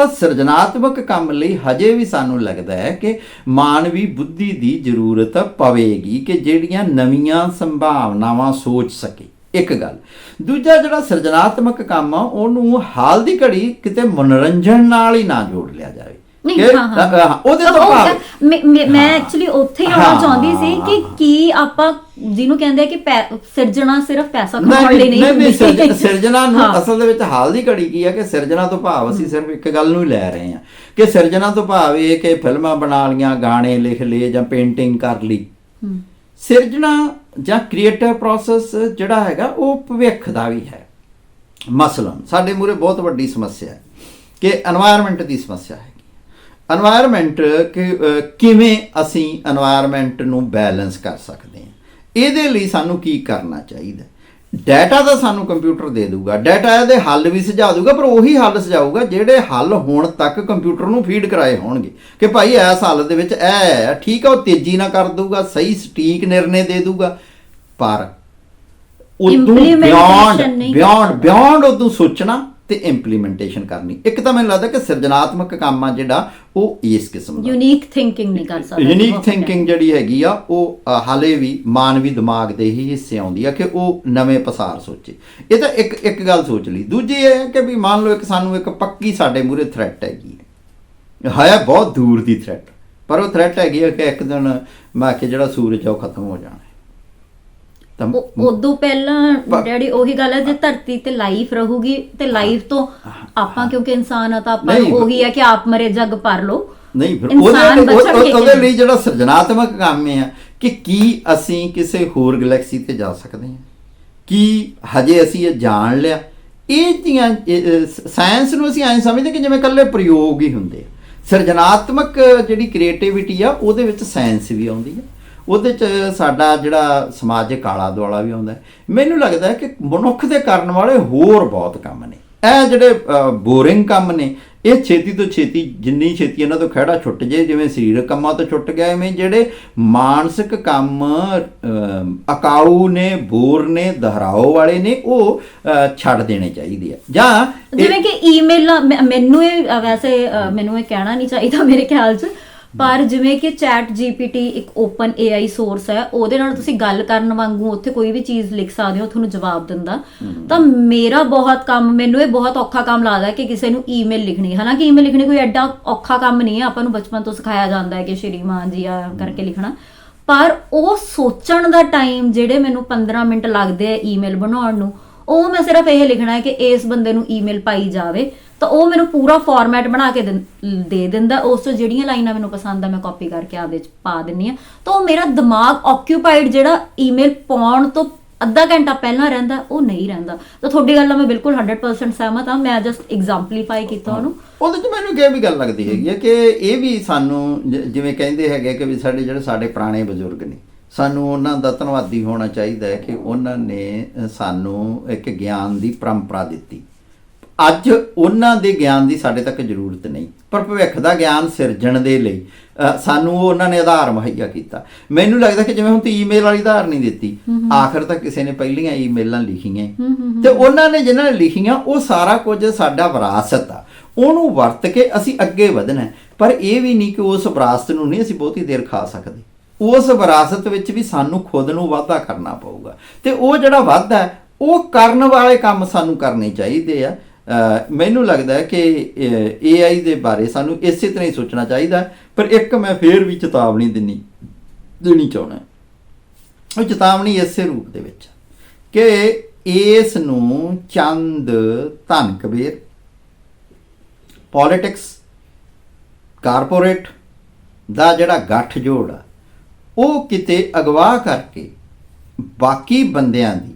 ਤਾਂ ਸਿਰਜਣਾਤਮਕ ਕੰਮ ਲਈ ਹਜੇ ਵੀ ਸਾਨੂੰ ਲੱਗਦਾ ਹੈ ਕਿ ਮਾਨਵੀ ਬੁੱਧੀ ਦੀ ਜ਼ਰੂਰਤ ਪਵੇਗੀ ਕਿ ਜਿਹੜੀਆਂ ਨਵੀਆਂ ਸੰਭਾਵਨਾਵਾਂ ਸੋਚ ਸਕੇ। ਇੱਕ ਗੱਲ। ਦੂਜਾ ਜਿਹੜਾ ਸਿਰਜਣਾਤਮਕ ਕੰਮ ਆ, ਉਹਨੂੰ ਹਾਲ ਦੀ ਘੜੀ ਕਿਤੇ ਮਨੋਰੰਜਨ ਨਾਲ ਹੀ ਨਾ ਜੋੜ ਲਿਆ ਜਾਵੇ। ਨਹੀਂ ਹਾਂ ਹਾਂ। ਉਹਦੇ ਤੋਂ ਭਾਵ ਮੈਂ ਐਕਚੁਅਲੀ ਉੱਥੇ ਹੀ ਆਉਣਾ ਚਾਹੁੰਦੀ ਸੀ ਕਿ ਕੀ ਆਪਾਂ ਜਿਹਨੂੰ ਕਹਿੰਦੇ ਆ ਕਿ ਸਿਰਜਣਾ ਸਿਰਫ ਪੈਸਾ ਕਮਾਉਣ ਲਈ ਨਹੀਂ ਨਹੀਂ ਸਿਰਜਣਾ ਨੂੰ ਅਸਲ ਦੇ ਵਿੱਚ ਹਾਲ ਹੈ। ਫਿਲਮਾਂ ਬਣਾ ਲੀਆਂ ਗਾਣੇ ਲਿਖ ਲਏ ਜਾਂ ਪੇਂਟਿੰਗ ਕਰ ਲਈ। ਸਿਰਜਣਾ ਜਾਂ ਕ੍ਰੀਏਟਿਵ ਪ੍ਰੋਸੈਸ ਜਿਹੜਾ ਹੈਗਾ ਉਹ ਭਵਿੱਖ ਦਾ ਵੀ ਹੈ। ਮਸਲਨ ਸਾਡੇ ਮੂਰੇ ਬਹੁਤ ਵੱਡੀ ਸਮੱਸਿਆ ਹੈ ਕਿ এনवायरमेंट ਦੀ ਸਮੱਸਿਆ ਹੈ। এনवायरमेंट ਕਿਵੇਂ ਅਸੀਂ এনवायरमेंट ਨੂੰ ਬੈਲੈਂਸ ਕਰ ਸਕਦੇ ਹਾਂ। ਇਹਦੇ ਲਈ ਸਾਨੂੰ ਕੀ ਕਰਨਾ ਚਾਹੀਦਾ? ਡਾਟਾ ਤਾਂ ਸਾਨੂੰ ਕੰਪਿਊਟਰ ਦੇ ਦੂਗਾ ਡਾਟਾ ਇਹਦੇ ਹੱਲ ਵੀ ਸੁਝਾ ਦੂਗਾ ਪਰ ਉਹੀ ਹੱਲ ਸੁਝਾਊਗਾ ਜਿਹੜੇ ਹੱਲ ਹੋਣ ਤੱਕ ਕੰਪਿਊਟਰ ਨੂੰ ਫੀਡ ਕਰਾਏ ਹੋਣਗੇ। ਕਿ ਭਾਈ ਇਸ ਹਾਲਤ ਦੇ ਵਿੱਚ ਇਹ ਹੈ ਠੀਕ ਆ ਉਹ ਤੇਜ਼ੀ ਨਾਲ ਕਰ ਦੂਗਾ ਸਹੀ ਸਟੀਕ ਨਿਰਣੇ ਦੇ ਦੂਗਾ ਪਰ ਉਦੋਂ ਬਿਓਂਡ ਬਿਓਂਡ ਬਿਯੋਂਡ ਉਦੋਂ ਸੋਚਣਾ ਤੇ ਇੰਪਲੀਮੈਂਟੇਸ਼ਨ ਕਰਨੀ। ਇੱਕ ਤਾਂ ਮੈਨੂੰ ਲੱਗਦਾ ਕਿ ਸਿਰਜਣਾਤਮਕ ਕੰਮ ਆ ਜਿਹੜਾ ਉਹ ਇਸ ਕਿਸਮ ਦਾ। ਯੂਨੀਕ ਥਿੰਕਿੰਗ ਨਹੀਂ ਕਰ ਸਕਦਾ। ਯੂਨੀਕ ਥਿੰਕਿੰਗ ਜਿਹੜੀ ਹੈਗੀ ਆ ਉਹ ਹਾਲੇ ਵੀ ਮਾਨਵੀ ਦਿਮਾਗ ਦੇ ਹੀ ਹਿੱਸੇ ਆਉਂਦੀ ਆ ਕਿ ਉਹ ਨਵੇਂ ਪਸਾਰ ਸੋਚੇ। ਇਹ ਤਾਂ ਇੱਕ ਇੱਕ ਗੱਲ ਸੋਚ ਲਈ। ਦੂਜੀ ਇਹ ਹੈ ਕਿ ਵੀ ਮੰਨ ਲਓ ਇੱਕ ਸਾਨੂੰ ਇੱਕ ਪੱਕੀ ਸਾਡੇ ਮੂਰੇ ਥ੍ਰੈਟ ਹੈਗੀ ਹੈ। ਹੈ ਬਹੁਤ ਦੂਰ ਦੀ ਥ੍ਰੈਟ ਪਰ ਉਹ ਥ੍ਰੈਟ ਹੈਗੀ ਹੈ ਕਿ ਇੱਕ ਦਿਨ ਮੈਂ ਕਿ ਜਿਹੜਾ ਸੂਰਜ ਆ ਉਹ ਖਤਮ ਹੋ ਜਾਣਾ ਤਾਂ ਉਹ- ਉਦੋਂ ਪਹਿਲਾਂ ਡੈਡੀ ਉਹੀ ਗੱਲ ਹੈ ਜੇ ਧਰਤੀ ਤੇ ਲਾਈਫ ਰਹੂਗੀ ਤੇ ਲਾਈਫ ਤੋਂ ਆਪਾਂ ਕਿਉਂਕਿ ਇਨਸਾਨ ਆ ਤਾਂ ਆਪਾਂ ਉਹੀ ਹੈ ਕਿ ਆਪ ਮਰੇ ਜਗ ਪਰ ਲੋ ਨਹੀਂ ਫਿਰ ਉਹਦੇ ਉਹਦੇ? ਲਈ ਜਿਹੜਾ ਸਿਰਜਣਾਤਮਕ ਕੰਮ ਹੈ ਕਿ ਕੀ ਅਸੀਂ ਕਿਸੇ ਹੋਰ ਗੈਲੈਕਸੀ ਤੇ ਜਾ ਸਕਦੇ ਹਾਂ। ਕੀ ਹਜੇ ਅਸੀਂ ਇਹ ਜਾਣ ਲਿਆ। ਇਹ ਦੀਆਂ ਸਾਇੰਸ ਨੂੰ ਅਸੀਂ ਐਂ ਸਮਝਦੇ ਕਿ ਜਿਵੇਂ ਇਕੱਲੇ ਪ੍ਰਯੋਗ ਹੀ ਹੁੰਦੇ ਆ। ਸਿਰਜਣਾਤਮਕ ਜਿਹੜੀ ਕ੍ਰੀਏਟੀਵਿਟੀ ਆ ਉਹਦੇ ਵਿੱਚ ਸਾਇੰਸ ਵੀ ਆਉਂਦੀ ਹੈ ਉਹਦੇ ਚ ਸਾਡਾ ਜਿਹੜਾ ਸਮਾਜਿਕ ਆਲਾ ਦੁਆਲਾ ਵੀ ਆਉਂਦਾ ਮੈਨੂੰ ਲੱਗਦਾ ਹੈ ਕਿ ਮਨੁੱਖ ਦੇ ਕਰਨ ਵਾਲੇ ਹੋਰ ਬਹੁਤ ਕੰਮ ਨੇ। ਇਹ ਜਿਹੜੇ ਬੋਰਿੰਗ ਕੰਮ ਨੇ, ਇਹ ਛੇਤੀ ਤੋਂ ਛੇਤੀ ਜਿੰਨੀ ਛੇਤੀ ਇਹਨਾਂ ਤੋਂ ਖਹਿੜਾ ਛੁੱਟ ਜੇ, ਜਿਵੇਂ ਸਰੀਰਕ ਕੰਮਾਂ ਤੋਂ ਛੁੱਟ ਗਿਆ ਐਵੇਂ ਜਿਹੜੇ ਮਾਨਸਿਕ ਕੰਮ ਅਕਾਊ ਨੇ, ਬੋਰ ਨੇ, ਦੁਹਰਾਓ ਵਾਲੇ ਨੇ, ਉਹ ਛੱਡ ਦੇਣੇ ਚਾਹੀਦੇ ਆ। ਜਾਂ ਜਿਵੇਂ ਕਿ ਈਮੇਲ ਮੈਨੂੰ ਇਹ ਵੈਸੇ ਮੈਨੂੰ ਇਹ ਕਹਿਣਾ ਨਹੀਂ ਚਾਹੀਦਾ ਮੇਰੇ ਖਿਆਲ 'ਚ ਪਰ ਜਿਵੇਂ ਕਿ ਚੈਟ GPT ਇੱਕ ਓਪਨ AI ਸੋਰਸ ਹੈ ਉਹਦੇ ਨਾਲ ਤੁਸੀਂ ਗੱਲ ਕਰਨ ਵਾਂਗੂ ਉੱਥੇ ਕੋਈ ਵੀ ਚੀਜ਼ ਲਿਖ ਸਕਦੇ ਹੋ ਤੁਹਾਨੂੰ ਜਵਾਬ ਦਿੰਦਾ। ਤਾਂ ਮੇਰਾ ਬਹੁਤ ਕੰਮ ਮੈਨੂੰ ਇਹ ਬਹੁਤ ਔਖਾ ਕੰਮ ਲੱਗਦਾ ਕਿ ਕਿਸੇ ਨੂੰ ਈਮੇਲ ਲਿਖਣੀ ਹਾਲਾਂਕਿ ਈਮੇਲ ਲਿਖਣੀ ਕੋਈ ਐਡਾ ਔਖਾ ਕੰਮ ਨਹੀਂ ਹੈ ਆਪਾਂ ਨੂੰ ਬਚਪਨ ਤੋਂ ਸਿਖਾਇਆ ਜਾਂਦਾ ਹੈ ਕਿ ਸ਼੍ਰੀਮਾਨ ਜੀ ਆ ਕਰਕੇ ਲਿਖਣਾ। ਪਰ ਉਹ ਸੋਚਣ ਦਾ ਟਾਈਮ ਜਿਹੜੇ ਮੈਨੂੰ 15 ਮਿੰਟ ਲੱਗਦੇ ਆ ਈਮੇਲ ਬਣਾਉਣ ਨੂੰ ਉਹ ਮੈਂ ਸਿਰਫ ਇਹ ਲਿਖਣਾ ਹੈ ਕਿ ਇਸ ਬੰਦੇ ਨੂੰ ਈਮੇਲ ਪਾਈ ਜਾਵੇ। ਤਾਂ ਉਹ ਮੈਨੂੰ ਪੂਰਾ ਫਾਰਮੈਟ ਬਣਾ ਕੇ ਦਿੰ- ਦੇ ਦਿੰਦਾ ਉਸ ਤੋਂ ਜਿਹੜੀਆਂ ਲਾਈਨਾਂ ਮੈਨੂੰ ਪਸੰਦ ਆ ਮੈਂ ਕਾਪੀ ਕਰਕੇ ਆਪਦੇ ਚ ਪਾ ਦਿੰਨੀ ਆ। ਤਾਂ ਉਹ ਮੇਰਾ ਦਿਮਾਗ ਆਕਿਊਪਾਈਡ ਜਿਹੜਾ ਈਮੇਲ ਪਾਉਣ ਤੋਂ ਅੱਧਾ ਘੰਟਾ ਪਹਿਲਾਂ ਰਹਿੰਦਾ ਉਹ ਨਹੀਂ ਰਹਿੰਦਾ। ਤਾਂ ਤੁਹਾਡੀ ਗੱਲ ਨਾਲ ਮੈਂ ਬਿਲਕੁਲ 100% ਸਹਿਮਤ ਹਾਂ ਮੈਂ ਜਸਟ ਐਗਜ਼ਾਮਪਲੀਫਾਈ ਕੀਤਾ ਉਹਨੂੰ। ਉਹਦੇ ਚ ਮੈਨੂੰ ਕਿਹਾ ਵੀ ਗੱਲ ਲੱਗਦੀ ਹੈਗੀ ਹੈ ਕਿ ਇਹ ਵੀ ਸਾਨੂੰ ਜ- ਜਿਵੇਂ ਕਹਿੰਦੇ ਹੈਗੇ ਕਿ ਵੀ ਸਾਡੇ ਜਿਹੜੇ ਸਾਡੇ ਪੁਰਾਣੇ ਬਜ਼ੁਰਗ ਨੇ ਸਾਨੂੰ ਉਹਨਾਂ ਦਾ ਧੰਨਵਾਦੀ ਹੋਣਾ ਚਾਹੀਦਾ ਹੈ ਕਿ ਉਹਨਾਂ ਨੇ ਅ, ਸਾਨੂੰ ਇੱਕ ਗਿਆਨ ਦੀ ਪਰੰਪਰਾ ਦਿੱਤੀ। ਅੱਜ ਉਹਨਾਂ ਦੇ ਗਿਆਨ ਦੀ ਸਾਡੇ ਤੱਕ ਜ਼ਰੂਰਤ ਨਹੀਂ ਪਰ ਭਵਿੱਖ ਦਾ ਗਿਆਨ ਸਿਰਜਣ ਦੇ ਲਈ ਸਾਨੂੰ ਉਹ ਉਹਨਾਂ ਨੇ ਆਧਾਰ ਮੁਹੱਈਆ ਕੀਤਾ। ਮੈਨੂੰ ਲੱਗਦਾ ਕਿ ਜਿਵੇਂ ਹੁਣ ਤੀ ਈਮੇਲ ਵਾਲੀ ਆਧਾਰ ਨਹੀਂ ਦਿੱਤੀ ਆਖਰ ਤੱਕ ਕਿਸੇ ਨੇ ਪਹਿਲੀਆਂ ਈਮੇਲਾਂ ਲਿਖੀਆਂ। ਤੇ ਉਹਨਾਂ ਨੇ ਜਿਨ੍ਹਾਂ ਨੇ ਲਿਖੀਆਂ ਉਹ ਸਾਰਾ ਕੁਝ ਸਾਡਾ ਵਿਰਾਸਤ ਆ। ਉਹਨੂੰ ਵਰਤ ਕੇ ਅਸੀਂ ਅੱਗੇ ਵਧਣਾ। ਪਰ ਇਹ ਵੀ ਨਹੀਂ ਕਿ ਉਸ ਵਿਰਾਸਤ ਨੂੰ ਨਹੀਂ ਅਸੀਂ ਬਹੁਤੀ ਦੇਰ ਖਾ ਸਕਦੇ। ਉਸ ਵਿਰਾਸਤ ਵਿੱਚ ਵੀ ਸਾਨੂੰ ਖੁਦ ਨੂੰ ਵਾਧਾ ਕਰਨਾ ਪਊਗਾ। ਤੇ ਉਹ ਜਿਹੜਾ ਵਾਧਾ ਉਹ ਕਰਨ ਵਾਲੇ ਕੰਮ ਸਾਨੂੰ ਕਰਨੇ ਚਾਹੀਦੇ ਆ। ਮੈਨੂੰ ਲੱਗਦਾ ਹੈ ਕਿ AI ਦੇ ਬਾਰੇ ਸਾਨੂੰ ਇਸੇ ਤਰ੍ਹਾਂ ਹੀ ਸੋਚਣਾ ਚਾਹੀਦਾ ਪਰ ਇੱਕ ਮੈਂ ਫੇਰ ਵੀ ਚੇਤਾਵਨੀ ਦੇਣੀ ਦੇਣੀ ਚਾਹੁੰਦਾ ਉਹ ਚੇਤਾਵਨੀ ਇਸੇ ਰੂਪ ਦੇ ਵਿੱਚ ਕਿ ਇਸ ਨੂੰ ਚੰਦ ਧਨ ਕਬੀਰ ਪੋਲਿਟਿਕਸ ਕਾਰਪੋਰੇਟ ਦਾ ਜਿਹੜਾ ਗੱਠ ਜੋੜ ਆ, ਉਹ ਕਿਤੇ ਅਗਵਾ ਕਰਕੇ ਬਾਕੀ ਬੰਦਿਆਂ ਦੀ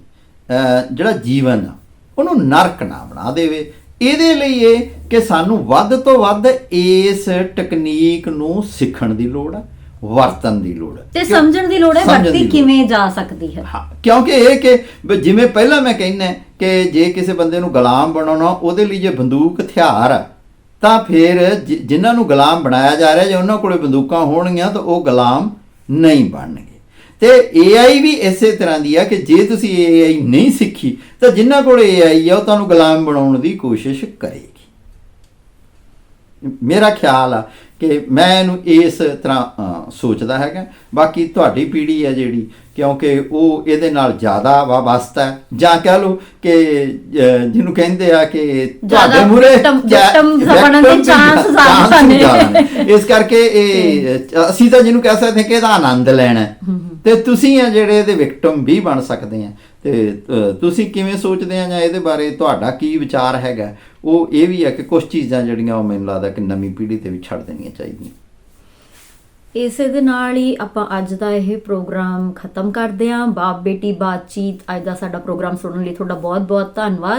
ਜਿਹੜਾ ਜੀਵਨ ਆ ਉਹਨੂੰ ਨਰਕ ਨਾ ਬਣਾ ਦੇਵੇ। ਇਹਦੇ ਲਈ ਇਹ ਕਿ ਸਾਨੂੰ ਵੱਧ ਤੋਂ ਵੱਧ ਇਸ ਟੈਕਨੀਕ ਨੂੰ ਸਿੱਖਣ ਦੀ ਲੋੜ ਆ ਵਰਤਣ ਦੀ ਲੋੜ ਹੈ ਤੇ ਸਮਝਣ ਦੀ ਲੋੜ ਹੈ ਵਰਤੀ। ਕਿਵੇਂ ਜਾ ਸਕਦੀ ਹੈ? ਹਾਂ ਕਿਉਂਕਿ ਇਹ ਕਿ ਜਿਵੇਂ ਪਹਿਲਾਂ ਮੈਂ ਕਹਿੰਦਾ ਕਿ ਜੇ ਕਿਸੇ ਬੰਦੇ ਨੂੰ ਗੁਲਾਮ ਬਣਾਉਣਾ ਉਹਦੇ ਲਈ ਜੇ ਬੰਦੂਕ ਹਥਿਆਰ ਆ ਤਾਂ ਫਿਰ ਜਿਨ੍ਹਾਂ ਨੂੰ ਗੁਲਾਮ ਬਣਾਇਆ ਜਾ ਰਿਹਾ ਜੇ ਉਹਨਾਂ ਕੋਲੇ ਬੰਦੂਕਾਂ ਹੋਣਗੀਆਂ ਤਾਂ ਉਹ ਗੁਲਾਮ ਨਹੀਂ ਬਣਨਗੇ। ਤੇ AI ਵੀ ਇਸੇ ਤਰ੍ਹਾਂ ਦੀ ਆ ਕਿ ਜੇ ਤੁਸੀਂ AI ਨਹੀਂ ਸਿੱਖੀ ਤਾਂ ਜਿਨ੍ਹਾਂ ਕੋਲ AI ਆ ਉਹ ਤੁਹਾਨੂੰ ਗੁਲਾਮ ਬਣਾਉਣ ਦੀ ਕੋਸ਼ਿਸ਼ ਕਰੇਗੀ। ਮੇਰਾ ਖਿਆਲ ਆ ਕਿ ਮੈਂ ਇਹਨੂੰ ਇਸ ਤਰ੍ਹਾਂ ਸੋਚਦਾ ਹੈਗਾ। ਬਾਕੀ ਤੁਹਾਡੀ ਪੀੜ੍ਹੀ ਹੈ ਜਿਹੜੀ ਕਿਉਂਕਿ ਉਹ ਇਹਦੇ ਨਾਲ ਜ਼ਿਆਦਾ ਵਾਬਸਤਾ ਹੈ। ਜਾਂ ਕਹਿ ਲਓ ਕਿ ਜਿਹਨੂੰ ਕਹਿੰਦੇ ਆ ਕਿ ਤੁਹਾਡੇ ਬਣਨ ਦੇ ਜ਼ਿਆਦਾ ਨੇ। ਇਸ ਕਰਕੇ ਇਹ ਅਸੀਂ ਤਾਂ ਜਿਹਨੂੰ ਕਹਿ ਸਕਦੇ ਕਿ ਇਹਦਾ ਆਨੰਦ ਲੈਣਾ। ਤੇ ਤੁਸੀਂ ਆ ਜਿਹੜੇ ਇਹਦੇ ਵਿਕਟਮ ਵੀ ਬਣ ਸਕਦੇ ਆ। ਤੇ ਤੁਸੀਂ ਕਿਵੇਂ ਸੋਚਦੇ ਆ ਜਾਂ ਇਹਦੇ ਬਾਰੇ ਤੁਹਾਡਾ ਕੀ ਵਿਚਾਰ ਹੈਗਾ? ਉਹ ਇਹ ਵੀ ਹੈ ਕਿ ਕੁਝ ਚੀਜ਼ਾਂ ਜਿਹੜੀਆਂ ਉਹ ਮੈਨੂੰ ਲੱਗਦਾ ਕਿ ਨਵੀਂ ਪੀੜ੍ਹੀ ਤੇ ਵੀ ਛੱਡ ਦੇਣੀਆਂ ਚਾਹੀਦੀਆਂ। ਇਸੇ ਦੇ ਨਾਲ ਹੀ ਆਪਾਂ ਅੱਜ ਦਾ ਇਹ ਪ੍ਰੋਗਰਾਮ ਖਤਮ ਕਰਦੇ ਹਾਂ ਬਾਪ ਬੇਟੀ ਬਾਤਚੀਤ, ਅੱਜ ਦਾ ਸਾਡਾ ਪ੍ਰੋਗਰਾਮ ਸੁਣਨ ਲਈ ਤੁਹਾਡਾ ਬਹੁਤ ਬਹੁਤ ਧੰਨਵਾਦ।